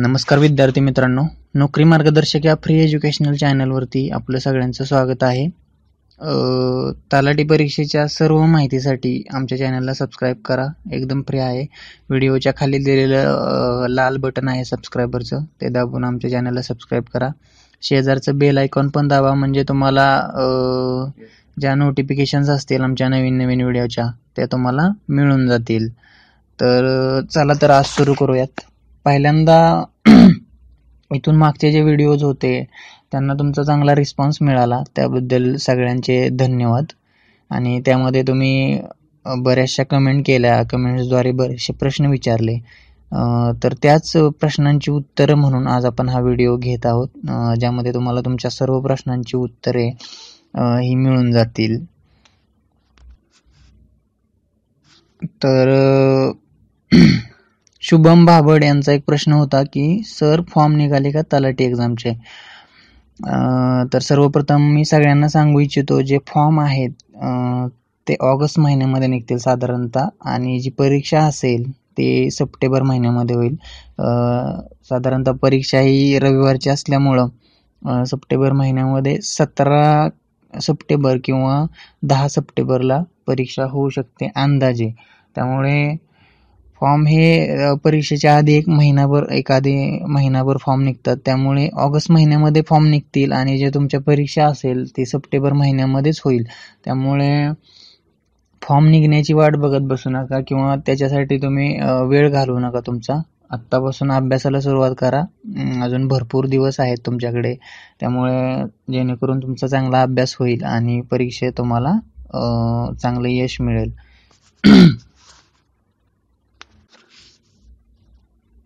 नमस्कार विद्यार्थी मित्रांनो. नोकरी मार्गदर्शक या फ्री एज्युकेशनल चॅनलवरती आपलं सगळ्यांचं स्वागत आहे. तलाठी परीक्षेच्या सर्व माहितीसाठी आमच्या चॅनलला सबस्क्राईब करा. एकदम फ्री आहे. व्हिडिओच्या खाली दिलेलं लाल बटन आहे सबस्क्रायबरचं ते दाबून आमच्या चॅनलला सबस्क्राईब करा. शेजारचं बेल आयकॉन पण दाबा म्हणजे तुम्हाला ज्या नोटिफिकेशन्स असतील आमच्या नवीन नवीन व्हिडिओच्या त्या तुम्हाला मिळून जातील. तर चला तर आज सुरू करूयात. पहिल्यांदा इथून मागचे जे व्हिडिओज होते त्यांना तुमचा चांगला रिस्पॉन्स मिळाला. त्याबद्दल सगळ्यांचे धन्यवाद. आणि त्यामध्ये तुम्ही बऱ्याचशा कमेंट केल्या. कमेंट्सद्वारे बरेचसे प्रश्न विचारले. तर त्याच प्रश्नांची उत्तरं म्हणून आज आपण हा व्हिडिओ घेत आहोत. ज्यामध्ये तुम्हाला तुमच्या सर्व प्रश्नांची उत्तरे ही मिळून जातील. तर शुभम भाबड यांचा एक प्रश्न होता की सर फॉर्म निघाले का तलाठी एक्झामचे तर सर्वप्रथम मी सगळ्यांना सांगू इच्छितो जे फॉर्म आहेत ते ऑगस्ट महिन्यामध्ये निघतील साधारणतः आणि जी परीक्षा असेल ते सप्टेंबर महिन्यामध्ये होईल. साधारणतः परीक्षा ही रविवारची असल्यामुळं सप्टेंबर महिन्यामध्ये सतरा सप्टेंबर किंवा दहा सप्टेंबरला परीक्षा होऊ शकते अंदाजे. त्यामुळे फॉर्म हे परीक्षेच्या आधी एक महिनाभर एखादी महिनाभर फॉर्म निघतात. त्यामुळे ऑगस्ट महिन्यामध्ये फॉर्म निघतील आणि जे तुमच्या परीक्षा असेल ती सप्टेंबर महिन्यामध्येच होईल. त्यामुळे फॉर्म निघण्याची वाट बघत बसू नका किंवा त्याच्यासाठी तुम्ही वेळ घालवू नका तुमचा. आत्तापासून अभ्यासाला सुरुवात करा. अजून भरपूर दिवस आहेत तुमच्याकडे. त्यामुळे जेणेकरून तुमचा चांगला अभ्यास होईल आणि परीक्षेत तुम्हाला चांगलं यश मिळेल.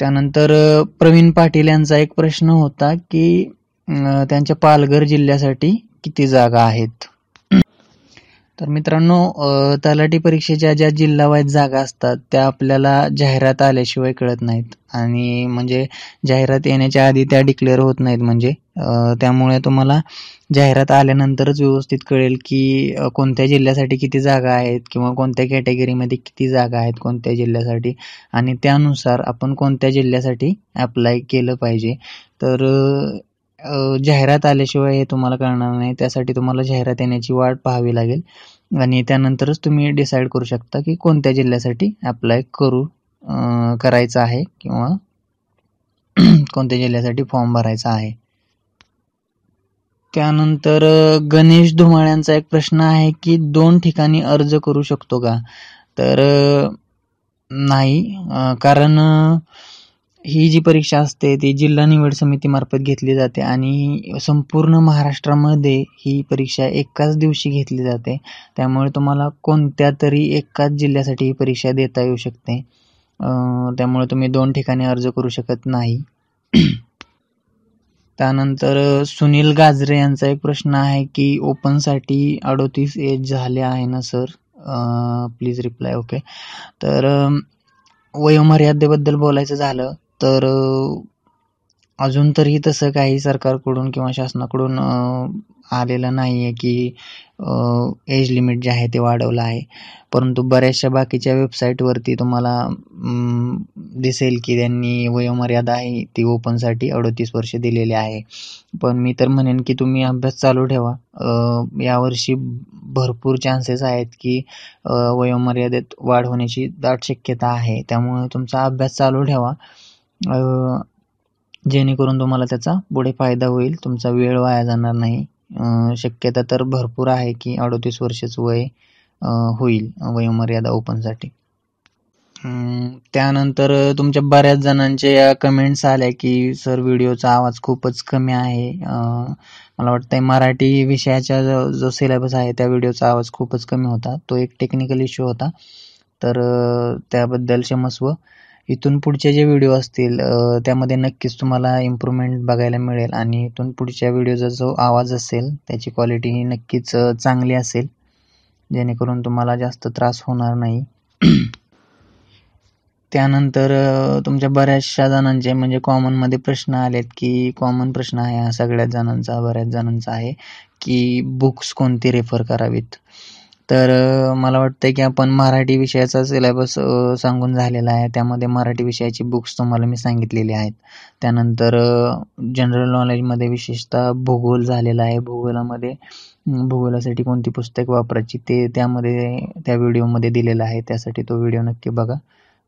त्यानंतर प्रवीण पाटील यांचा एक प्रश्न होता की त्यांच्या पालघर जिल्ह्यासाठी किती जागा आहेत? तर मित्रांनो तलाठी परीक्षेच्या ज्या जिल्हावाईज जागा असतात त्या आपल्याला जाहिरात आल्याशिवाय कळत नाहीत. आणि म्हणजे जाहिरात येण्याच्या आधी त्या डिक्लेअर होत नाहीत म्हणजे त्यामुळे तुम्हाला जाहिरात आल्यानंतरच व्यवस्थित कळेल की कोणत्या जिल्ह्यासाठी किती जागा आहेत किंवा कोणत्या कॅटेगरीमध्ये किती जागा आहेत कोणत्या जिल्ह्यासाठी. आणि त्यानुसार आपण कोणत्या जिल्ह्यासाठी अप्लाय केलं पाहिजे. तर जाहिरात आल्याशिवाय हे तुम्हाला कळणार नाही. त्यासाठी तुम्हाला जाहिरात येण्याची वाट पाहावी लागेल. आणि त्यानंतरच तुम्ही डिसाईड करू शकता की कोणत्या जिल्ह्यासाठी अप्लाय करू करायचं आहे किंवा कोणत्या जिल्ह्यासाठी फॉर्म भरायचा आहे. त्यानंतर गणेश धुमाळ्यांचा एक प्रश्न आहे की दोन ठिकाणी अर्ज करू शकतो का? तर नाही. कारण ही जी परीक्षा असते ती जिल्हा निवड समितीमार्फत घेतली जाते आणि संपूर्ण महाराष्ट्रामध्ये ही परीक्षा एकाच दिवशी घेतली जाते. त्यामुळे तुम्हाला कोणत्या तरी एकाच जिल्ह्यासाठी ही परीक्षा देता येऊ शकते. त्यामुळे तुम्ही दोन ठिकाणी अर्ज करू शकत नाही. त्यानंतर सुनील गाजरे यांचा एक प्रश्न आहे की ओपनसाठी अडोतीस एज झाले आहे ना सर? प्लीज रिप्लाय ओके तर वयोमर्यादेबद्दल बोलायचं झालं तर अजून तरी तसं काही सरकारकडून किंवा शासनाकडून आलेलं नाही आहे की एज लिमिट जे आहे ते वाढवलं आहे. परंतु बऱ्याचशा बाकीच्या वेबसाईटवरती तुम्हाला दिसेल की त्यांनी वयोमर्यादा आहे ती ओपनसाठी अडतीस वर्ष दिलेली आहे. पण मी तर म्हणेन की तुम्ही अभ्यास चालू ठेवा. यावर्षी भरपूर चान्सेस आहेत की वयोमर्यादेत वाढ होण्याची दाट शक्यता आहे. त्यामुळे तुमचा अभ्यास चालू ठेवा. जेणेकरून तुम्हाला त्याचा पुढे फायदा होईल तुमचा वेळ वाया जाणार नाही. शक्यता तर भरपूर आहे की अडतीस वर्षच वय होईल वयोमर्यादा ओपनसाठी. त्यानंतर तुमच्या बऱ्याच जणांच्या कमेंट्स आल्या की सर व्हिडिओचा आवाज खूपच कमी आहे. मला वाटतंय मराठी विषयाचा जो जो सिलेबस आहे त्या व्हिडिओचा आवाज खूपच कमी होता. तो एक टेक्निकल इश्यू होता. तर त्याबद्दल क्षमस्व इथून पुढचे जे व्हिडिओ असतील त्यामध्ये नक्कीच तुम्हाला इम्प्रूव्हमेंट बघायला मिळेल. आणि इथून पुढच्या व्हिडिओचा जो आवाज असेल त्याची क्वालिटी ही नक्कीच चांगली असेल. जेणेकरून तुम्हाला जास्त त्रास होणार नाही. त्यानंतर तुमच्या बऱ्याचशा जणांचे म्हणजे कॉमनमध्ये प्रश्न आलेत की कॉमन प्रश्न आहे हा सगळ्याच जणांचा बऱ्याच जणांचा आहे की बुक्स कोणती रेफर करावीत? तर मला वाटतं की आपण मराठी विषयाचा सिलेबस सांगून झालेला आहे. त्यामध्ये मराठी विषयाची बुक्स तुम्हाला मी सांगितलेली आहेत. त्यानंतर जनरल नॉलेजमध्ये विशेषतः भूगोल झालेला आहे. भूगोलामध्ये भूगोलासाठी कोणती पुस्तक वापरायची ते त्यामध्ये त्या व्हिडिओमध्ये दिलेलं आहे. त्यासाठी तो व्हिडिओ नक्की बघा.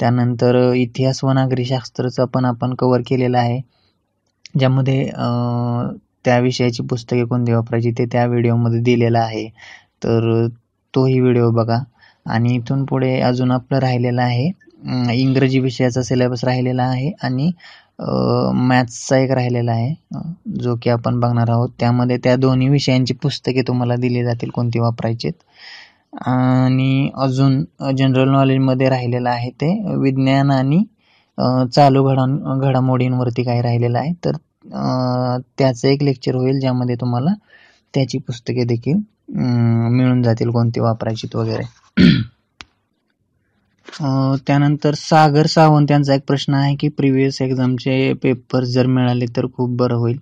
त्यानंतर इतिहास व नागरिकशास्त्रचा पण आपण कवर केलेला आहे. ज्यामध्ये त्या विषयाची पुस्तके कोणती वापरायची ते त्या व्हिडिओमध्ये दिलेलं आहे. तर तोही व्हिडिओ बघा. आणि इथून पुढे अजून आपलं राहिलेलं आहे इंग्रजी विषयाचा सिलेबस राहिलेला आहे आणि मॅथ्सचा एक राहिलेला आहे जो की आपण बघणार आहोत. त्यामध्ये त्या दोन्ही विषयांची पुस्तके तुम्हाला दिली जातील कोणती वापरायचीत. आणि अजून जनरल नॉलेजमध्ये राहिलेलं आहे ते विज्ञान आणि चालू घडा घडामोडींवरती काय राहिलेलं आहे. तर त्याचं एक लेक्चर होईल ज्यामध्ये तुम्हाला त्याची पुस्तके देखील मिळून जातील कोणती वापरायची वगैरे. त्यानंतर सागर सावंत यांचा एक प्रश्न आहे की प्रिव्हियस एक्झामचे पेपर जर मिळाले तर खूप बरं होईल.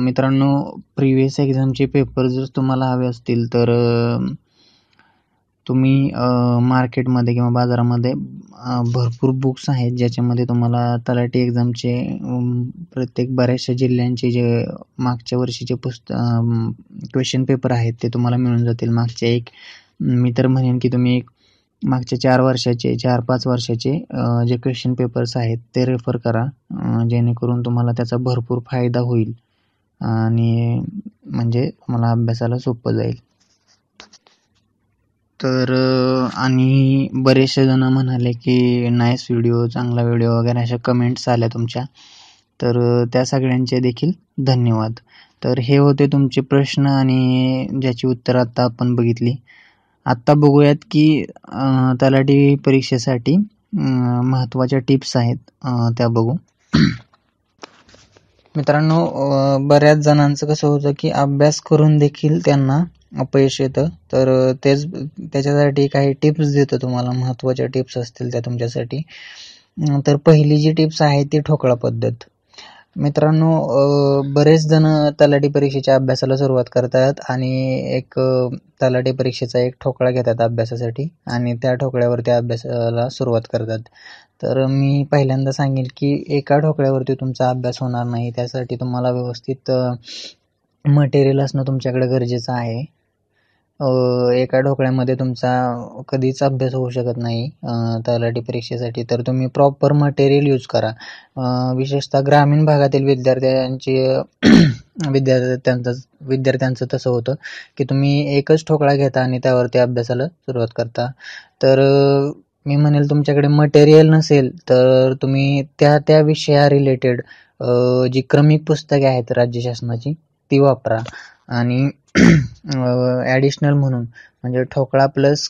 मित्रांनो प्रिव्हियस एक्झामचे पेपर जर तुम्हाला हवे असतील तर तुम्ही मार्केटमध्ये किंवा बाजारामध्ये भरपूर बुक्स आहेत ज्याच्यामध्ये तुम्हाला तलाठी एक्झामचे प्रत्येक बऱ्याचशा जिल्ह्यांचे जे मागच्या वर्षीचे पुस्त क्वेश्चन पेपर आहेत ते तुम्हाला मिळून जातील. मागच्या एक मी तर म्हणेन की तुम्ही एक मागच्या चार वर्षाचे चार पाच वर्षाचे जे क्वेश्चन पेपर्स आहेत ते रेफर करा जेणेकरून तुम्हाला त्याचा भरपूर फायदा होईल. आणि म्हणजे मला अभ्यासाला सोपं जाईल. तर आणि बरेचसे जण म्हणाले की नाईस व्हिडिओ चांगला व्हिडिओ वगैरे अशा कमेंट्स आल्या तुमच्या. तर त्या सगळ्यांचे देखील धन्यवाद. तर हे होते तुमचे प्रश्न आणि ज्याची उत्तरं आत्ता आपण बघितली. आत्ता बघूयात की तलाठी परीक्षेसाठी महत्त्वाच्या टिप्स आहेत त्या बघू. मित्रांनो बऱ्याच जणांचं कसं होतं की अभ्यास करून देखील त्यांना अपयश येतं. तर तेच त्याच्यासाठी काही टिप्स देतो तुम्हाला. महत्त्वाच्या टिप्स असतील त्या तुमच्यासाठी. तर पहिली जी टिप्स आहे ती ठोकळा पद्धत. मित्रांनो बरेच जण तलाठी परीक्षेच्या अभ्यासाला सुरुवात करतात आणि एक तलाठी परीक्षेचा एक ठोकळा घेतात अभ्यासासाठी आणि त्या ठोकळ्यावरती अभ्यासाला सुरुवात करतात. तर मी पहिल्यांदा सांगेल की एका ठोकळ्यावरती तुमचा अभ्यास होणार नाही. त्यासाठी तुम्हाला व्यवस्थित मटेरियल असणं तुमच्याकडे गरजेचं आहे. एका ढोकळ्यामध्ये तुमचा कधीच अभ्यास होऊ शकत नाही तलाठी परीक्षेसाठी. तर तुम्ही प्रॉपर मटेरियल यूज करा. विशेषतः ग्रामीण भागातील विद्यार्थ्यांची विद्यार्थ्यांचं विद्यार्थ्यांचं तसं होतं की तुम्ही एकच ठोकळा घेता आणि त्यावरती अभ्यासाला सुरुवात करता. तर मी म्हणेल तुमच्याकडे मटेरियल नसेल तर तुम्ही त्या त्या विषया रिलेटेड जी क्रमिक पुस्तके आहेत राज्य शासनाची ती वापरा. आणि ॲडिशनल म्हणून म्हणजे ठोकळा प्लस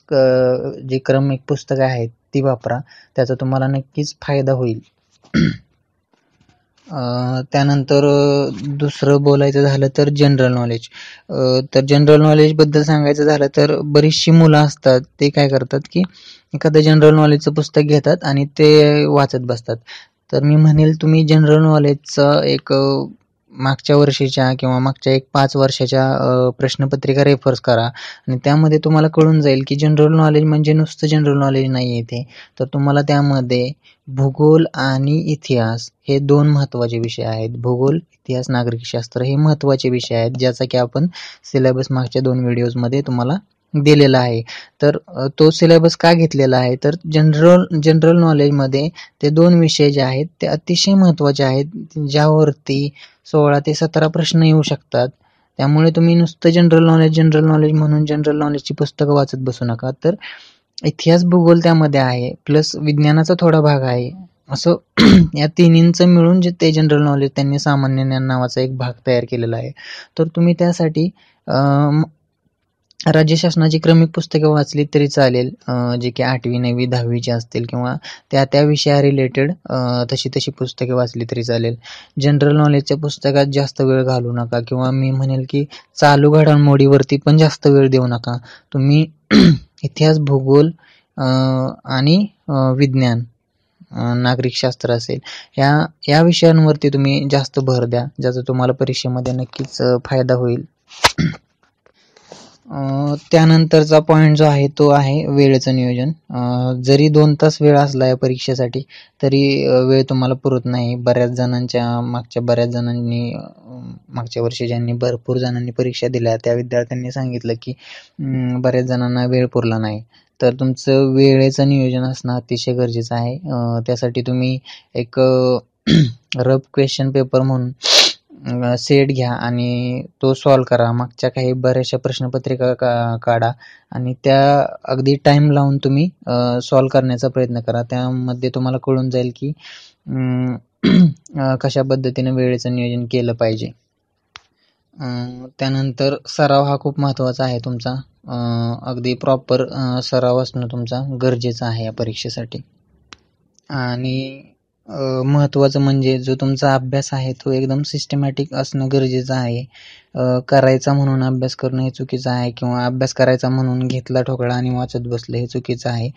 जी क्रमिक पुस्तकं आहेत ती वापरा. त्याचा तुम्हाला नक्कीच फायदा होईल. त्यानंतर दुसरं बोलायचं झालं तर जनरल नॉलेज तर जनरल नॉलेजबद्दल सांगायचं झालं तर बरीचशी मुलं असतात ते काय करतात की एखादं जनरल नॉलेजचं पुस्तक घेतात आणि ते वाचत बसतात. तर मी म्हणेल तुम्ही जनरल नॉलेजचं एक मागच्या वर्षीच्या किंवा मागच्या एक पाच वर्षाच्या प्रश्नपत्रिका रेफर्स करा. आणि त्यामध्ये तुम्हाला कळून जाईल की जनरल नॉलेज म्हणजे नुसतं जनरल नॉलेज नाही येते तर तुम्हाला त्यामध्ये भूगोल आणि इतिहास हे दोन महत्त्वाचे विषय आहेत. भूगोल इतिहास नागरिकशास्त्र हे महत्त्वाचे विषय आहेत ज्याचा की आपण सिलेबस मागच्या दोन व्हिडिओजमध्ये तुम्हाला दिलेला आहे. तर तो सिलेबस का घेतलेला आहे? तर जनरल जनरल नॉलेजमध्ये ते दोन विषय जे आहेत ते अतिशय महत्त्वाचे आहेत ज्यावरती सोळा ते सतरा प्रश्न येऊ शकतात. त्यामुळे तुम्ही नुसतं जनरल नॉलेज जनरल नॉलेज म्हणून जनरल नॉलेजची पुस्तकं वाचत बसू नका. तर इतिहास भूगोल त्यामध्ये आहे प्लस विज्ञानाचा थोडा भाग आहे. असं या तिन्हींचं मिळून जे ते जनरल नॉलेज त्यांनी सामान्य ज्ञान नावाचा एक भाग तयार केलेला आहे. तर तुम्ही त्यासाठी राज्य शासनाची क्रमिक पुस्तके वाचली तरी चालेल जे की आठवी नववी दहावीची असतील किंवा त्या त्या विषया रिलेटेड तशी तशी पुस्तके वाचली तरी चालेल. जनरल नॉलेजच्या पुस्तकात जास्त वेळ घालू नका किंवा मी म्हणेल की चालू घडामोडीवरती पण जास्त वेळ देऊ नका. तुम्ही इतिहास भूगोल आणि विज्ञान नागरिकशास्त्र असेल या या विषयांवरती तुम्ही जास्त भर द्या ज्याचा तुम्हाला परीक्षेमध्ये नक्कीच फायदा होईल. त्यानंतरचा पॉईंट जो आहे तो आहे वेळेचं नियोजन. जरी दोन तास वेळ असला या परीक्षेसाठी तरी वेळ तुम्हाला पुरत नाही. बऱ्याच जणांच्या मागच्या बऱ्याच जणांनी मागच्या वर्षी ज्यांनी भरपूर जणांनी परीक्षा दिल्या त्या विद्यार्थ्यांनी सांगितलं की बऱ्याच जणांना वेळ पुरला नाही. तर तुमचं वेळेचं नियोजन असणं अतिशय गरजेचं आहे. त्यासाठी तुम्ही एक रफ क्वेश्चन पेपर म्हणून सेट घ्या आणि तो सॉल्व करा. मागच्या काही बऱ्याचशा प्रश्नपत्रिका का काढा आणि त्या अगदी टाईम लावून तुम्ही सॉल्व करण्याचा प्रयत्न करा. त्यामध्ये तुम्हाला कळून जाईल की कशा पद्धतीने वेळेचं नियोजन केलं पाहिजे. त्यानंतर सराव हा खूप महत्त्वाचा आहे तुमचा. अगदी प्रॉपर सराव असणं तुमचा गरजेचं आहे या परीक्षेसाठी. आणि महत्त्वाचं म्हणजे जो तुमचा अभ्यास आहे तो एकदम सिस्टमॅटिक असणं गरजेचं आहे. करायचा म्हणून अभ्यास करणं हे चुकीचं आहे किंवा अभ्यास करायचा म्हणून घेतला ठोकळा आणि वाचत बसलं हे चुकीचं आहे.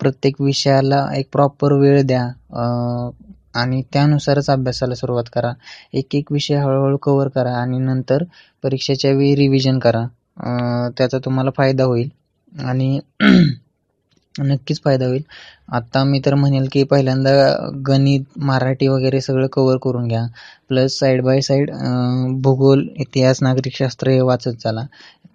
प्रत्येक विषयाला एक प्रॉपर वेळ द्या आणि त्यानुसारच अभ्यासाला सुरुवात करा. एक एक विषय हळूहळू कवर करा आणि नंतर परीक्षेच्या वेळी रिव्हिजन करा. त्याचा तुम्हाला फायदा होईल. आणि नक्कीच फायदा होईल. आता मी तर म्हणेल की पहिल्यांदा गणित मराठी वगैरे सगळं कवर करून घ्या. प्लस साईड बाय साईड भूगोल इतिहास नागरिकशास्त्र हे वाचत चाला.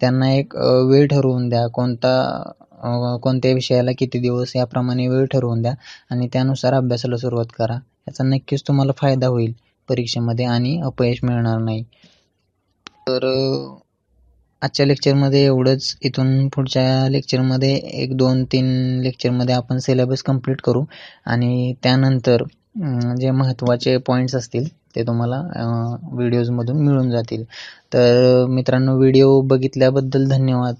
त्यांना एक वेळ ठरवून द्या. कोणता कोणत्या विषयाला किती दिवस याप्रमाणे वेळ ठरवून द्या आणि त्यानुसार अभ्यासाला सुरुवात करा. याचा नक्कीच तुम्हाला फायदा होईल परीक्षेमध्ये आणि अपयश मिळणार नाही. तर आजच्या लेक्चरमध्ये एवढंच. इथून पुढच्या लेक्चरमध्ये एक दोन तीन लेक्चरमध्ये आपण सिलेबस कंप्लीट करू. आणि त्यानंतर जे महत्त्वाचे पॉईंट्स असतील ते तुम्हाला व्हिडिओजमधून मिळून जातील. तर मित्रांनो व्हिडिओ बघितल्याबद्दल धन्यवाद.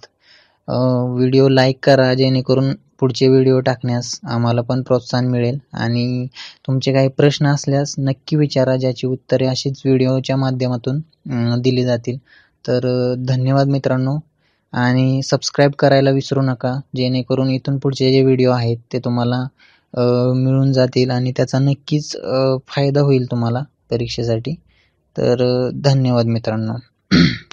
व्हिडिओ लाईक करा जेणेकरून पुढचे व्हिडिओ टाकण्यास आम्हाला पण प्रोत्साहन मिळेल. आणि तुमचे काही प्रश्न असल्यास नक्की विचारा ज्याची उत्तरे अशीच व्हिडिओच्या माध्यमातून दिली जातील. तर धन्यवाद मित्रांनो. आणि सबस्क्राईब करायला विसरू नका जेणेकरून इथून पुढचे जे व्हिडिओ आहेत ते तुम्हाला मिळून जातील आणि त्याचा नक्कीच फायदा होईल तुम्हाला परीक्षेसाठी. तर धन्यवाद मित्रांनो.